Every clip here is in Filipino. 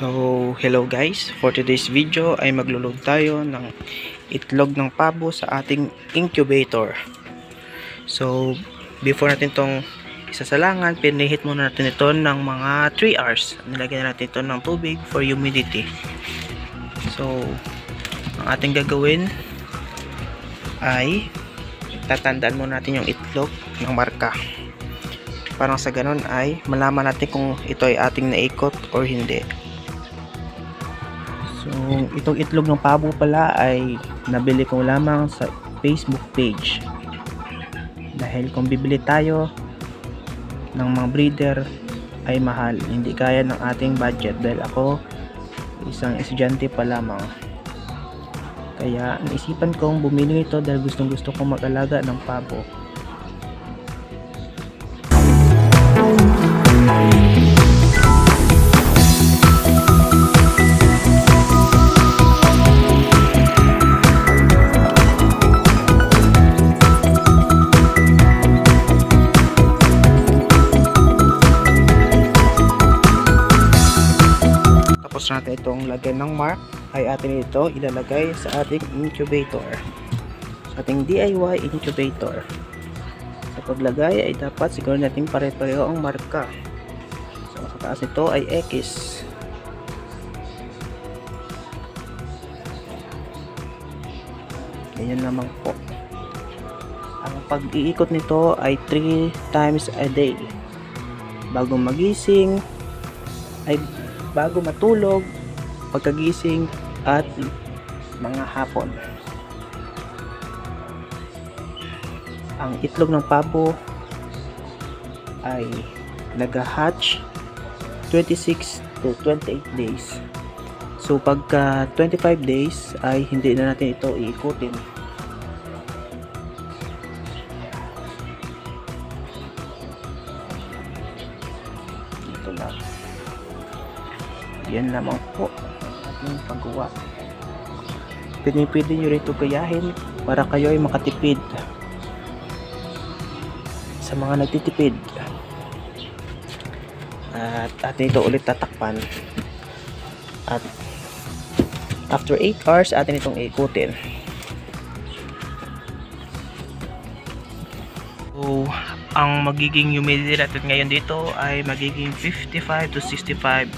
So, hello guys. For today's video ay maglulog tayo ng itlog ng pabo sa ating incubator. So, before natin tong isasalangan, pinihit muna natin ito ng mga 3 hours. Nilagyan natin ito ng tubig for humidity. So, ang ating gagawin ay tatandaan muna natin yung itlog ng marka. Parang sa ganun ay malaman natin kung ito ay ating naikot or hindi. So, itong itlog ng pabo pala ay nabili ko lamang sa Facebook page. Dahil kung bibili tayo ng mga breeder ay mahal. Hindi kaya ng ating budget dahil ako isang estudyante pa lamang. Kaya naisipan kong bumili nito dahil gustong gusto kong mag-alaga ng pabo. Tapos natin itong lagyan ng mark ay atin ito ilalagay sa ating incubator. Sa ating DIY incubator. Sa paglagay ay dapat siguro natin pare-pareho ang marka. So sa taas ito ay X. Ganyan naman po. Ang pag-iikot nito ay 3 times a day. Bago magising, ay bago matulog, pagkagising at mga hapon. Ang itlog ng pabo ay nag-hatch 26 to 28 days. So pagka 25 days ay hindi na natin ito iikutin. Dito lang. Yan lamang po ating paggawa. Pinipili nyo rin ito gayahin para kayo ay makatipid sa mga nagtitipid. At atin ito ulit tatakpan. At after 8 hours, atin itong ikutin. So, ang magiging humidity natin ngayon dito ay magiging 55 to 65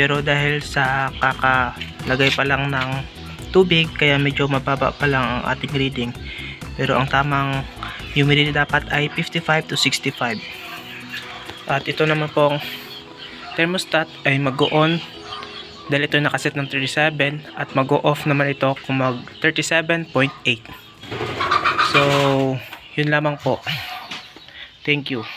pero dahil sa kakalagay pa lang ng tubig kaya medyo mababa pa lang ang ating reading. Pero ang tamang humidity dapat ay 55 to 65 at ito naman pong thermostat ay mag-on. Dahil ito nakaset ng 37 at mag-off naman ito kung mag 37.8 so yun lamang po. Thank you